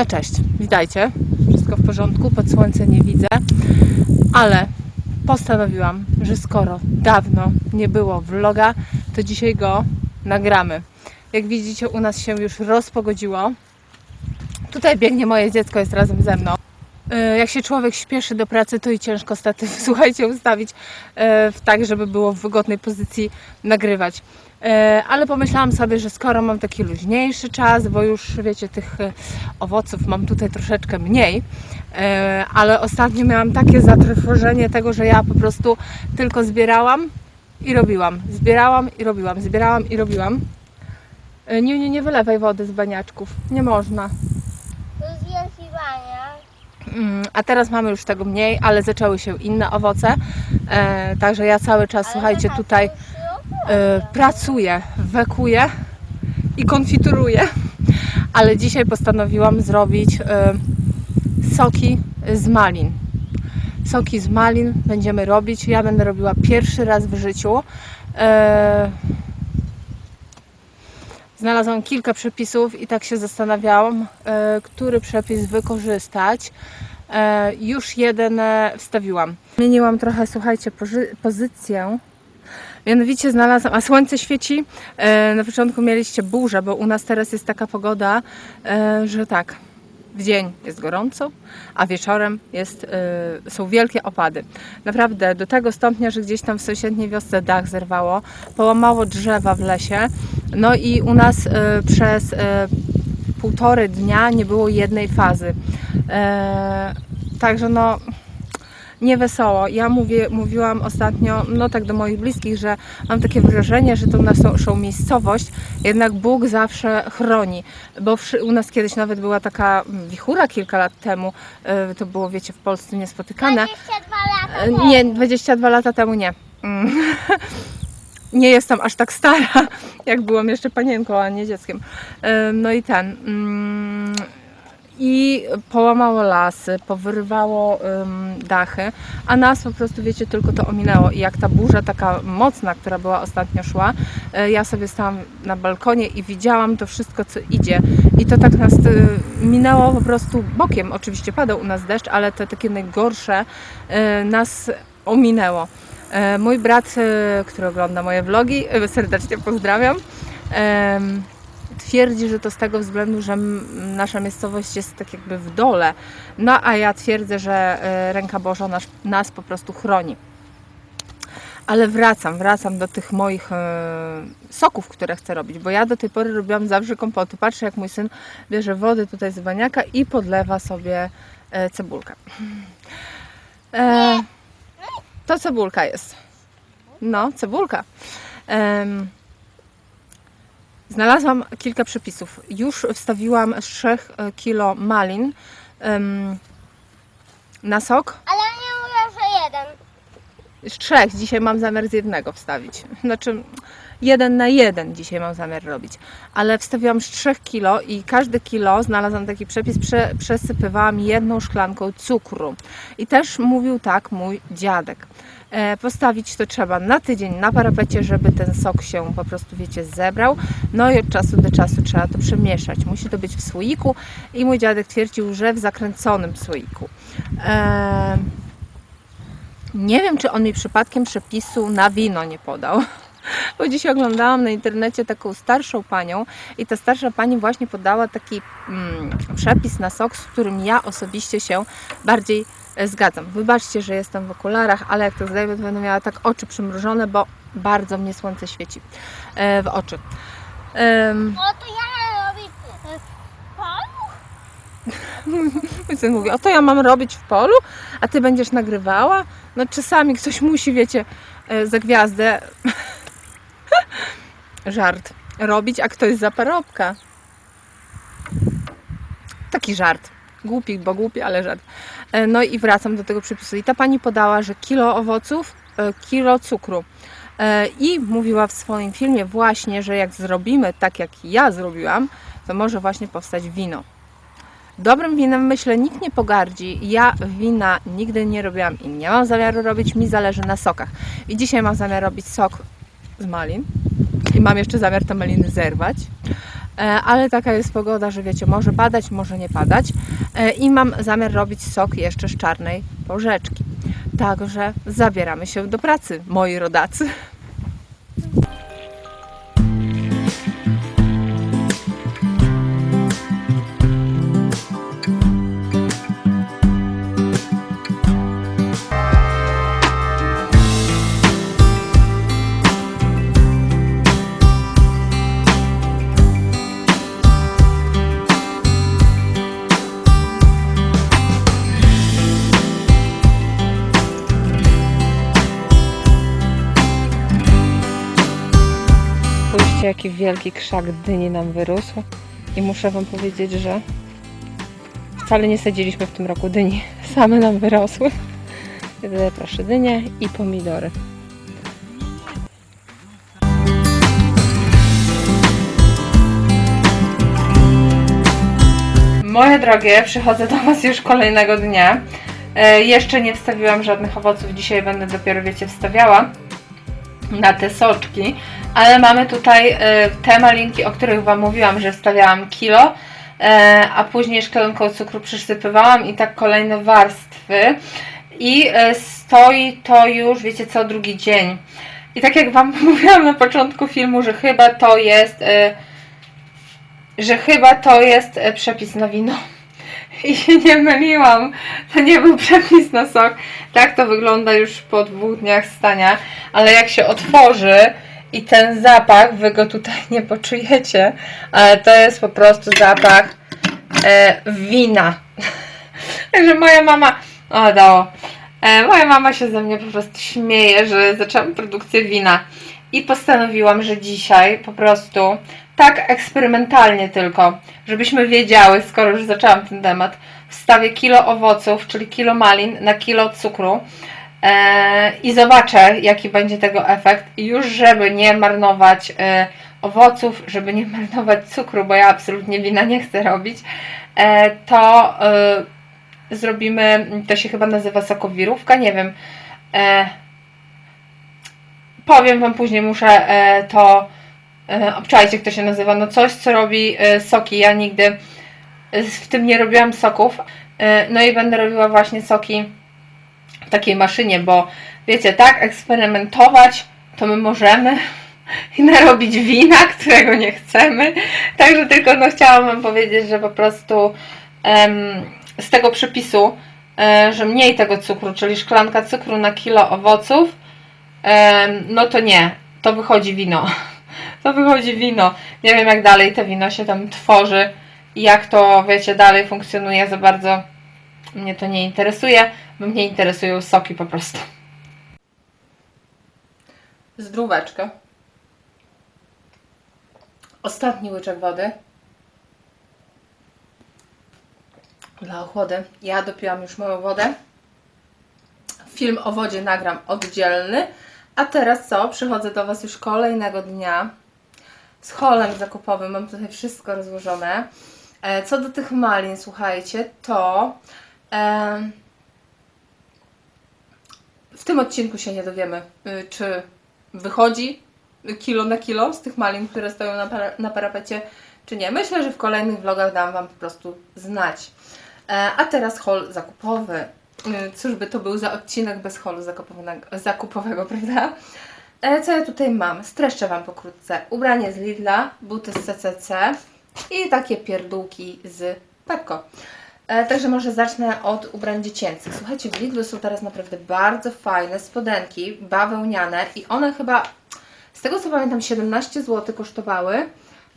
No cześć, witajcie. Wszystko w porządku, pod słońce nie widzę, ale postanowiłam, że skoro dawno nie było vloga, to dzisiaj go nagramy. Jak widzicie, u nas się już rozpogodziło. Tutaj biegnie moje dziecko, jest razem ze mną. E, Jak się człowiek śpieszy do pracy, to i ciężko statyw, słuchajcie, ustawić e, tak, żeby było w wygodnej pozycji nagrywać. E, Ale pomyślałam sobie, że skoro mam taki luźniejszy czas, bo już wiecie, tych e, owoców mam tutaj troszeczkę mniej, e, ale ostatnio miałam takie zatrwożenie tego, że ja po prostu tylko zbierałam i robiłam. Zbierałam i robiłam, zbierałam i robiłam. Nie, nie, nie wylewaj wody z baniaczków. Nie można. Mm, A teraz mamy już tego mniej, ale zaczęły się inne owoce. Także ja cały czas, słuchajcie, tutaj pracuję, wekuję i konfituruję. Ale dzisiaj postanowiłam zrobić e, soki z malin. Soki z malin będziemy robić. Ja będę robiła pierwszy raz w życiu. E, Znalazłam kilka przepisów i tak się zastanawiałam, który przepis wykorzystać. Już jeden e, wstawiłam. Zmieniłam trochę, słuchajcie, pozy- pozycję. Mianowicie znalazłam, a słońce świeci. E, Na początku mieliście burzę, bo u nas teraz jest taka pogoda, e, że tak, w dzień jest gorąco, a wieczorem jest, e, są wielkie opady. Naprawdę do tego stopnia, że gdzieś tam w sąsiedniej wiosce dach zerwało, połamało drzewa w lesie. No i u nas przez półtorej dnia nie było jednej fazy. Także no nie wesoło. Ja mówię, mówiłam ostatnio, no tak do moich bliskich, że mam takie wrażenie, że tą naszą miejscowość jednak Bóg zawsze chroni. Bo u nas kiedyś nawet była taka mm, wichura kilka lat temu, e, to było wiecie w Polsce niespotykane. 22 lata. E, Nie, 22 lata temu nie. Mm. Nie jestem aż tak stara, jak byłam jeszcze panienką, a nie dzieckiem. E, No i ten. I połamało lasy, powyrywało ym, dachy, a nas po prostu, wiecie, tylko to ominęło. I jak ta burza taka mocna, która była ostatnio szła, e, ja sobie stałam na balkonie i widziałam to wszystko, co idzie. I to tak nas y, minęło po prostu bokiem. Oczywiście padał u nas deszcz, ale te takie najgorsze y, nas ominęło. E, Mój brat, e, który ogląda moje vlogi, e, serdecznie pozdrawiam, em, twierdzi, że to z tego względu, że nasza miejscowość jest tak jakby w dole. No a ja twierdzę, że e, ręka Boża nas, nas po prostu chroni. Ale wracam, wracam do tych moich e, soków, które chcę robić, bo ja do tej pory robiłam zawsze kompoty. Patrzę, jak mój syn bierze wody tutaj z baniaka i podlewa sobie e, cebulkę. E, to cebulka jest. No, cebulka. Em, znalazłam kilka przepisów. Już wstawiłam z 3 kilo malin em, na sok. Ale nie mówię, że jeden. Z trzech. Dzisiaj mam zamiar z jednego wstawić. Znaczy, jeden na jeden dzisiaj mam zamiar robić. Ale wstawiłam z 3 kilo i każde kilo znalazłam taki przepis, prze, przesypywałam jedną szklanką cukru. I też mówił tak mój dziadek. E, postawić to trzeba na tydzień na parapecie, żeby ten sok się po prostu, wiecie, zebrał. No i od czasu do czasu trzeba to przemieszać. Musi to być w słoiku i mój dziadek twierdził, że w zakręconym słoiku. E, nie wiem, czy on mi przypadkiem przepisu na wino nie podał. Bo dzisiaj oglądałam na internecie taką starszą panią i ta starsza pani właśnie podała taki mm, przepis na sok, z którym ja osobiście się bardziej e, zgadzam. Wybaczcie, że jestem w okularach, ale jak to zdejmę, to będę miała tak oczy przymrużone, bo bardzo mnie słońce świeci e, w oczy. O, to ja mam robić e, w polu? Mój syn mówi, o to ja mam robić w polu, a ty będziesz nagrywała? No czasami ktoś musi, wiecie, za gwiazdę żart robić, a ktoś za parobka. Taki żart. Głupi, bo głupi, ale żart. E, No i wracam do tego przepisu. I ta pani podała, że kilo owoców, e, kilo cukru. E, I mówiła w swoim filmie właśnie, że jak zrobimy tak, jak ja zrobiłam, to może właśnie powstać wino. Dobrym winem myślę nikt nie pogardzi. Ja wina nigdy nie robiłam i nie mam zamiaru robić. Mi zależy na sokach. I dzisiaj mam zamiar robić sok z malin. Mam jeszcze zamiar te maliny zerwać. E, ale taka jest pogoda, że wiecie, może padać, może nie padać. E, I mam zamiar robić sok jeszcze z czarnej porzeczki. Także zabieramy się do pracy, moi rodacy. Spójrzcie, jaki wielki krzak dyni nam wyrósł. I muszę Wam powiedzieć, że wcale nie sadziliśmy w tym roku dyni. Same nam wyrosły. Proszę dynie i pomidory. Moje drogie, przychodzę do Was już kolejnego dnia. E, jeszcze nie wstawiłam żadnych owoców. Dzisiaj będę dopiero, wiecie, wstawiała na te soczki, ale mamy tutaj e, te malinki, o których Wam mówiłam, że wstawiałam kilo, e, a później szklanką cukru przysypywałam i tak kolejne warstwy i e, stoi to już, wiecie co, drugi dzień. I tak jak Wam mówiłam na początku filmu, że chyba to jest, że chyba to jest przepis na wino. I się nie myliłam. To nie był przepis na sok. Tak to wygląda już po dwóch dniach stania. Ale jak się otworzy i ten zapach, wy go tutaj nie poczujecie, ale to jest po prostu zapach e, wina. Także moja mama, o dało, e, moja mama się ze mnie po prostu śmieje, że zaczęłam produkcję wina. I postanowiłam, że dzisiaj po prostu tak eksperymentalnie tylko, żebyśmy wiedziały, skoro już zaczęłam ten temat, wstawię kilo owoców, czyli kilo malin na kilo cukru e, i zobaczę, jaki będzie tego efekt. I już, żeby nie marnować e, owoców, żeby nie marnować cukru, bo ja absolutnie wina nie chcę robić, e, to e, zrobimy, to się chyba nazywa sokowirówka, nie wiem. E, powiem Wam później, muszę e, to obczajcie, jak to się nazywa, no coś, co robi e, soki. Ja nigdy e, w tym nie robiłam soków. E, no i będę robiła właśnie soki w takiej maszynie, bo wiecie, tak eksperymentować to my możemy i narobić wina, którego nie chcemy. Także tylko no chciałam Wam powiedzieć, że po prostu z tego przepisu, e, że mniej tego cukru, czyli szklanka cukru na kilo owoców, no to nie, to wychodzi wino. To wychodzi wino. Nie wiem jak dalej to wino się tam tworzy i jak to, wiecie, dalej funkcjonuje za bardzo. Mnie to nie interesuje, bo mnie interesują soki po prostu. Zdróweczkę. Ostatni łyczek wody. Dla ochłody. Ja dopiłam już moją wodę. Film o wodzie nagram oddzielny. A teraz co? Przychodzę do Was już kolejnego dnia z holem zakupowym. Mam tutaj wszystko rozłożone. E, Co do tych malin, słuchajcie, to e, w tym odcinku się nie dowiemy, y, czy wychodzi kilo na kilo z tych malin, które stoją na, para, na parapecie, czy nie. Myślę, że w kolejnych vlogach dam Wam po prostu znać. E, A teraz hol zakupowy. Y, Cóż by to był za odcinek bez holu zakupowego, zakupowego prawda? Co ja tutaj mam? Streszczę Wam pokrótce. Ubranie z Lidla, buty z CCC i takie pierdółki z Pepko. E, Także może zacznę od ubrań dziecięcych. Słuchajcie, w Lidlu są teraz naprawdę bardzo fajne spodenki bawełniane i one chyba, z tego co pamiętam, 17 zł kosztowały.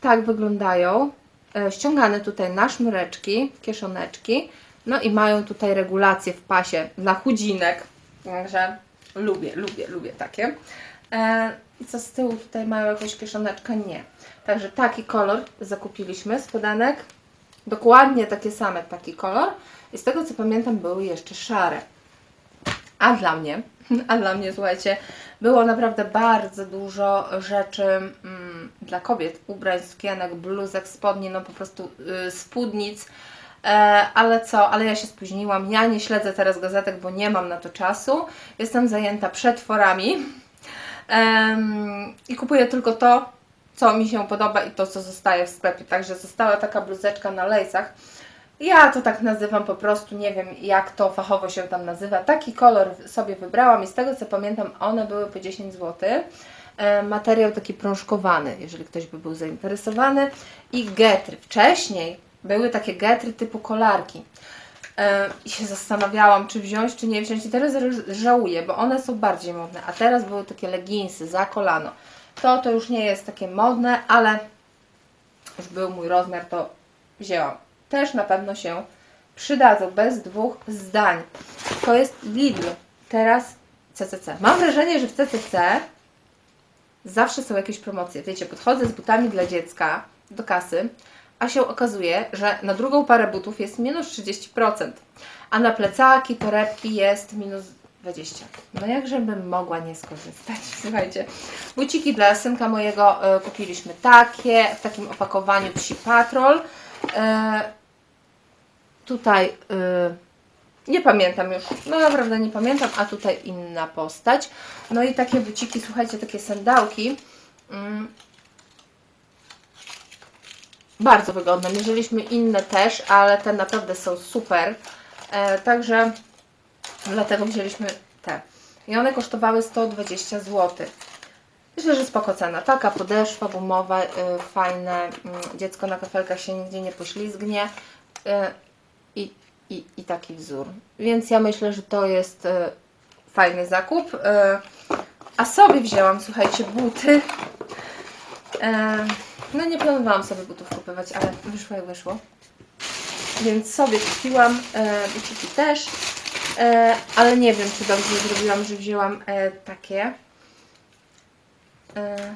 Tak wyglądają. E, Ściągane tutaj na sznureczki, kieszoneczki. No i mają tutaj regulację w pasie dla chudzinek. Także lubię, lubię, lubię takie. E, I co z tyłu tutaj mają jakąś kieszoneczkę? Nie. Także taki kolor zakupiliśmy, spodanek. Dokładnie takie same, taki kolor. I z tego co pamiętam, były jeszcze szare. A dla mnie, a dla mnie, słuchajcie, było naprawdę bardzo dużo rzeczy mm, dla kobiet. Ubrań, sukienek, bluzek, spodni, no po prostu y, spódnic. E, ale co, ale ja się spóźniłam. Ja nie śledzę teraz gazetek, bo nie mam na to czasu. Jestem zajęta przetworami. Em, I kupuję tylko to, co mi się podoba i to, co zostaje w sklepie. Także została taka bluzeczka na lejsach. Ja to tak nazywam po prostu, nie wiem jak to fachowo się tam nazywa. Taki kolor sobie wybrałam i z tego co pamiętam, one były po 10 zł. Materiał taki prążkowany, jeżeli ktoś by był zainteresowany. I getry. Wcześniej były takie getry typu kolarki. E, I się zastanawiałam, czy wziąć, czy nie wziąć. I teraz żałuję, bo one są bardziej modne. A teraz były takie leginsy za kolano. To to już nie jest takie modne, ale już był mój rozmiar, to wzięłam. Też na pewno się przydadzą, bez dwóch zdań. To jest Lidl, teraz CCC. Mam wrażenie, że w CCC zawsze są jakieś promocje. Wiecie, podchodzę z butami dla dziecka do kasy, a się okazuje, że na drugą parę butów jest minus 30%, a na plecaki, torebki jest minus 20%. No jakże bym mogła nie skorzystać? Słuchajcie, buciki dla synka mojego e, kupiliśmy takie, w takim opakowaniu Psi Patrol. E, tutaj e, nie pamiętam już, no naprawdę nie pamiętam, a tutaj inna postać. No i takie buciki, słuchajcie, takie sandałki. Mm, bardzo wygodne. Mierzyliśmy inne też, ale te naprawdę są super. E, także dlatego wzięliśmy te. I one kosztowały 120 zł. Myślę, że spoko cena. Taka podeszwa gumowa, y, fajne. Mm, dziecko na kafelkach się nigdzie nie poślizgnie. Y, i, i, I taki wzór. Więc ja myślę, że to jest y, fajny zakup. Y, a sobie wzięłam, słuchajcie, buty. E, no nie planowałam sobie butów kupować, ale wyszło jak wyszło. Więc sobie kupiłam e, też. E, ale nie wiem, czy dobrze zrobiłam, że wzięłam e, takie. E,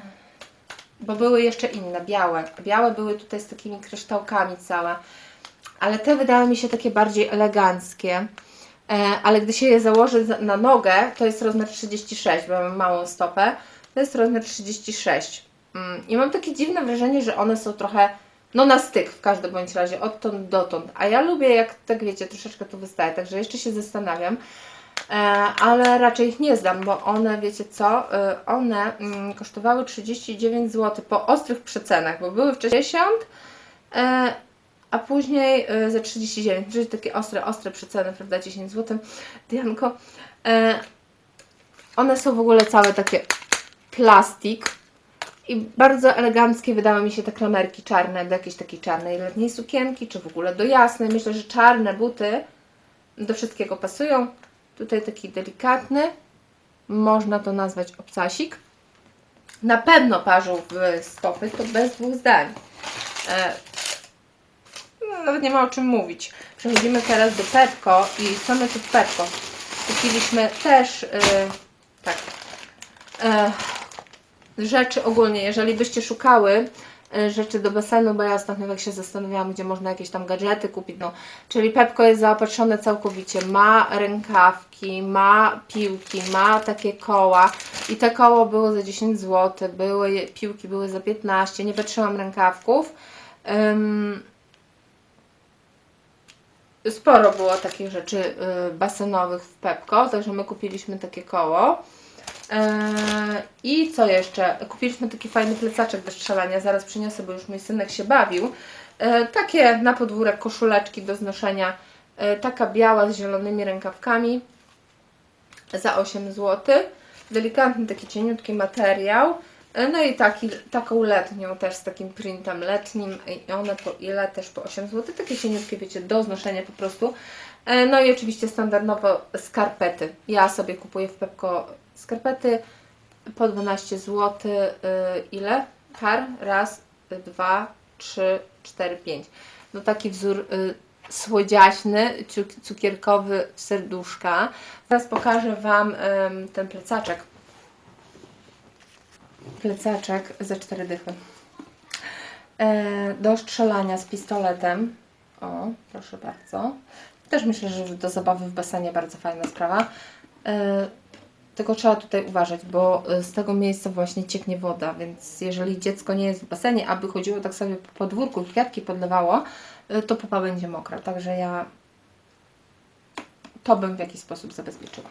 bo były jeszcze inne, białe. Białe były tutaj z takimi kryształkami całe. Ale te wydały mi się takie bardziej eleganckie. E, ale gdy się je założy za- na nogę, to jest rozmiar 36, bo mam małą stopę. To jest rozmiar 36. Mm, I mam takie dziwne wrażenie, że one są trochę, no na styk w każdym bądź razie, odtąd dotąd. A ja lubię, jak tak wiecie, troszeczkę to wystaje, także jeszcze się zastanawiam. E, ale raczej ich nie zdam, bo one, wiecie co, e, one mm, kosztowały 39 zł po ostrych przecenach, bo były wcześniej 10, e, a później e, za 39, czyli takie ostre, ostre przeceny, prawda, 10 zł. Dianko, e, one są w ogóle całe takie plastik i bardzo eleganckie wydały mi się te klamerki czarne do jakiejś takiej czarnej letniej sukienki, czy w ogóle do jasnej. Myślę, że czarne buty do wszystkiego pasują. Tutaj taki delikatny, można to nazwać obcasik. Na pewno parzą w stopy, to bez dwóch zdań. E, nawet nie ma o czym mówić. Przechodzimy teraz do Pepko i co my tu w Pepko? Kupiliśmy też y, tak y, rzeczy ogólnie, jeżeli byście szukały y, rzeczy do basenu, bo ja ostatnio tak się zastanawiałam, gdzie można jakieś tam gadżety kupić, no, czyli Pepko jest zaopatrzone całkowicie, ma rękawki, ma piłki, ma takie koła i te koło było za 10 zł, były, piłki były za 15, nie patrzyłam rękawków. Ym, sporo było takich rzeczy y, basenowych w Pepko, także my kupiliśmy takie koło. Eee, I co jeszcze? Kupiliśmy taki fajny plecaczek do strzelania, zaraz przyniosę, bo już mój synek się bawił. E, takie na podwórek koszuleczki do znoszenia, e, taka biała z zielonymi rękawkami za 8 zł. Delikatny, taki cieniutki materiał. No i taki, taką letnią też z takim printem letnim i one po ile? Też po 8 zł. Takie cieniutkie, wiecie, do znoszenia po prostu. No i oczywiście standardowo skarpety. Ja sobie kupuję w Pepko skarpety po 12 zł. Ile? Par? Raz, dwa, trzy, cztery, pięć. No taki wzór y, słodziaśny, cukierkowy serduszka. Teraz pokażę Wam ten plecaczek. Plecaczek za 4 dychy. E, do strzelania z pistoletem. O, proszę bardzo. Też myślę, że do zabawy w basenie bardzo fajna sprawa. Tylko trzeba tutaj uważać, bo e, z tego miejsca właśnie cieknie woda, więc jeżeli dziecko nie jest w basenie, aby chodziło tak sobie po podwórku, kwiatki podlewało, e, to pupa będzie mokra. Także ja to bym w jakiś sposób zabezpieczyła.